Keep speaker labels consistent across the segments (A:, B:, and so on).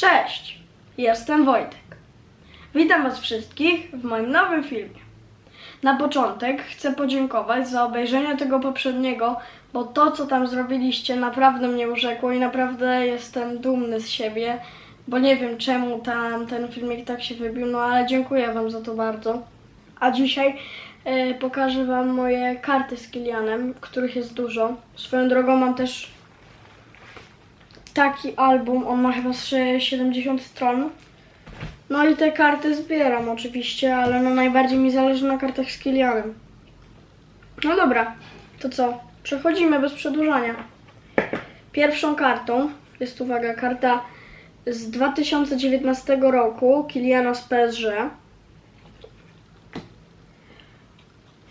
A: Cześć, jestem Wojtek. Witam Was wszystkich w moim nowym filmie. Na początek chcę podziękować za obejrzenie tego poprzedniego, bo to, co tam zrobiliście, naprawdę mnie urzekło i naprawdę jestem dumny z siebie, bo nie wiem czemu tam ten filmik tak się wybił, no ale dziękuję Wam za to bardzo. A dzisiaj e, pokażę Wam moje karty z Kilianem, których jest dużo. Swoją drogą mam też taki album, on ma chyba z 70 stron. No i te karty zbieram oczywiście, ale no najbardziej mi zależy na kartach z Kilianem. No dobra, to co? Przechodzimy bez przedłużania. Pierwszą kartą jest, uwaga, karta z 2019 roku Kiliana z PSG.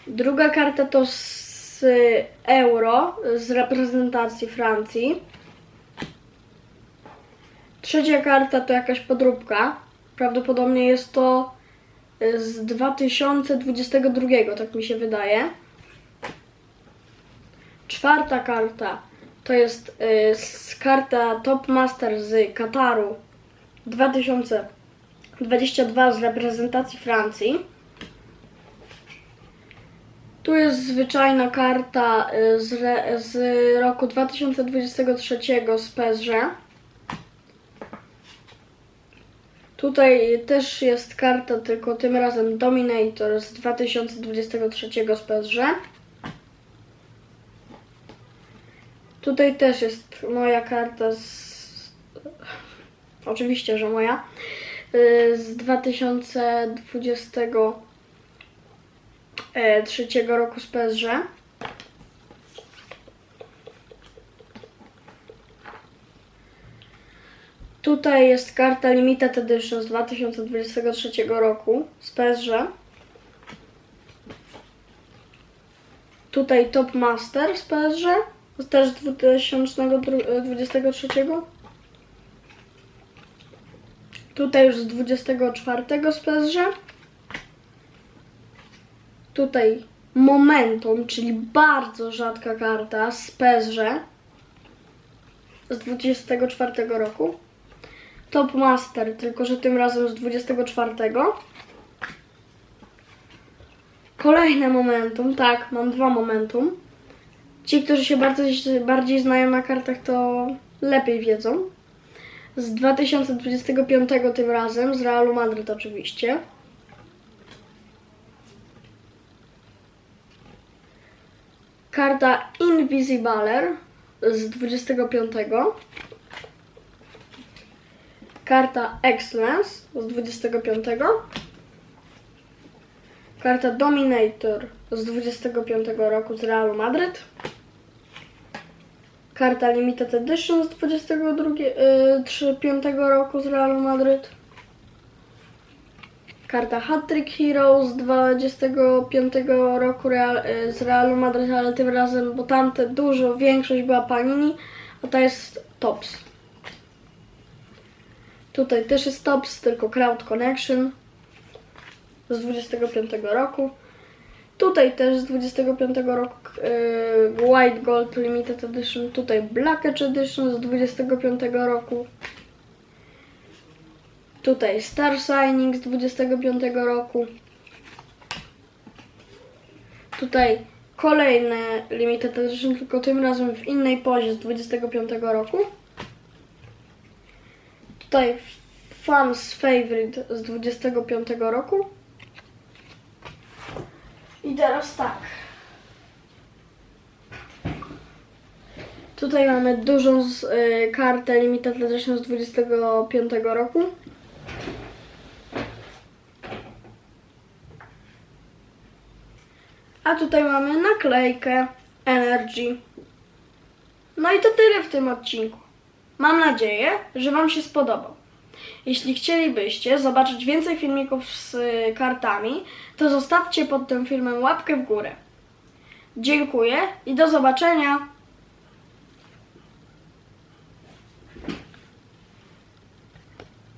A: Druga karta to z Euro, z reprezentacji Francji. Trzecia karta to jakaś podróbka. Prawdopodobnie jest to y, z 2022, tak mi się wydaje. Czwarta karta to jest y, karta Top Master z Kataru 2022 z reprezentacji Francji. Tu jest zwyczajna karta y, z, z roku 2023 z PSG. Tutaj też jest karta, tylko tym razem Dominator z 2023 z PSG. Tutaj też jest moja karta z... Oczywiście, że moja. y, Z 2023 roku z PSG. Tutaj jest karta Limited Edition z 2023 roku z PSG. Tutaj Top Master z PSG, też z 2023. Tutaj już z 24 z PSG. Tutaj Momentum, czyli bardzo rzadka karta z PSG z 24 roku. Top Master, tylko że tym razem z 24. Kolejne momentum, tak, mam dwa momentum. Ci, którzy się bardzo, bardziej znają na kartach, to lepiej wiedzą. Z 2025 tym razem, z Realu Madryt oczywiście. Karta Invisibaler z 25. Karta Excellence z 25. Karta Dominator z 25 roku z Realu Madryt. Karta Limited Edition z 22, y, 35 roku z Realu Madryt. Karta Hattrick Hero z 25 roku Real, y, z Realu Madryt, ale tym razem, bo tamte dużo, większość była Panini, a ta jest Tops. Tutaj też jest Tops, tylko Crowd Connection z 25 roku. Tutaj też z 25 roku yy, White Gold Limited Edition. Tutaj Black Edge Edition z 25 roku. Tutaj Star Signing z 25 roku. Tutaj kolejne Limited Edition, tylko tym razem w innej pozie z 25 roku. Tutaj Fans Favorite z 25 roku. I teraz tak. Tutaj mamy dużą z, y, kartę Limited Edition z 25 roku. A tutaj mamy naklejkę Energy. No i to tyle w tym odcinku. Mam nadzieję, że Wam się spodobał. Jeśli chcielibyście zobaczyć więcej filmików z y, kartami, to zostawcie pod tym filmem łapkę w górę. Dziękuję i do zobaczenia!